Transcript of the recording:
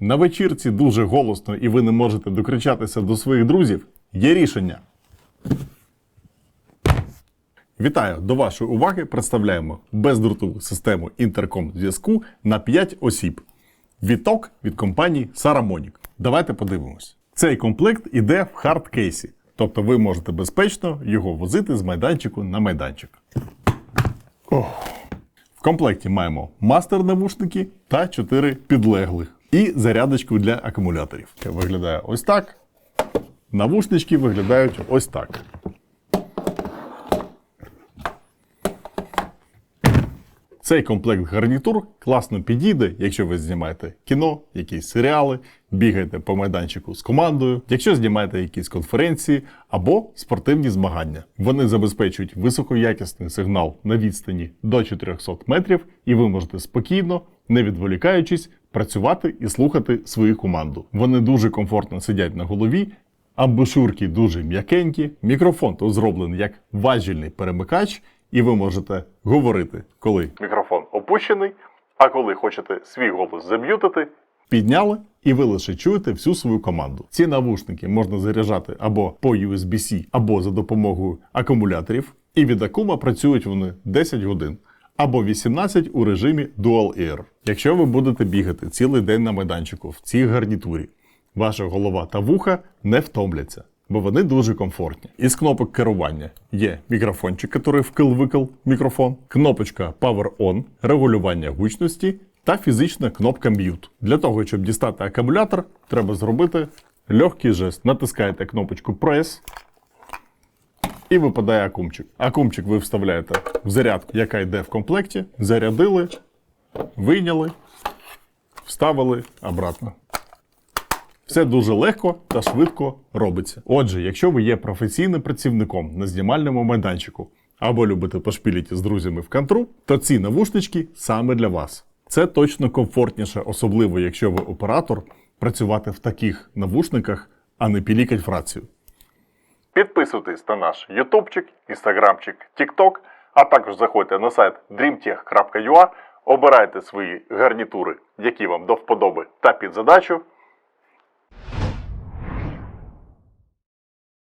На вечірці дуже голосно і ви не можете докричатися до своїх друзів. Є рішення. Вітаю! До вашої уваги представляємо бездротову систему інтерком зв'язку на 5 осіб. Віток від компанії Saramonic. Давайте подивимось. Цей комплект іде в хардкейсі, тобто ви можете безпечно його возити з майданчику на майданчик. В комплекті маємо мастер-навушники та 4 підлеглих і зарядочку для акумуляторів. Виглядає ось так. Навушнички виглядають ось так. Цей комплект гарнітур класно підійде, якщо ви знімаєте кіно, якісь серіали, бігаєте по майданчику з командою, якщо знімаєте якісь конференції або спортивні змагання. Вони забезпечують високоякісний сигнал на відстані до 400 метрів, і ви можете спокійно, не відволікаючись, працювати і слухати свою команду. Вони дуже комфортно сидять на голові. Амбушурки дуже м'якенькі, мікрофон тут зроблений як важільний перемикач, і ви можете говорити, коли мікрофон опущений, а коли хочете свій голос зам'ютити, підняли, і ви лише чуєте всю свою команду. Ці навушники можна заряджати або по USB-C, або за допомогою акумуляторів, і від акума працюють вони 10 годин. Або 18 у режимі Dual Air. Якщо ви будете бігати цілий день на майданчику в цій гарнітурі, ваша голова та вуха не втомляться, бо вони дуже комфортні. Із кнопок керування є мікрофончик, який вкил-викил мікрофон, кнопочка Power On, регулювання гучності та фізична кнопка Mute. Для того, щоб дістати акумулятор, треба зробити легкий жест. Натискаєте кнопочку Press. І випадає акумчик. Акумчик ви вставляєте в зарядку, яка йде в комплекті. Зарядили, вийняли, вставили обратно. Все дуже легко та швидко робиться. Отже, якщо ви є професійним працівником на знімальному майданчику або любите пошпіліти з друзями в контру, то ці навушнички саме для вас. Це точно комфортніше, особливо якщо ви оператор, працювати в таких навушниках, а не пілікать в рацію. Підписуйтесь на наш ютубчик, інстаграмчик, тікток, а також заходьте на сайт dreamtech.ua, обирайте свої гарнітури, які вам до вподоби та під задачу,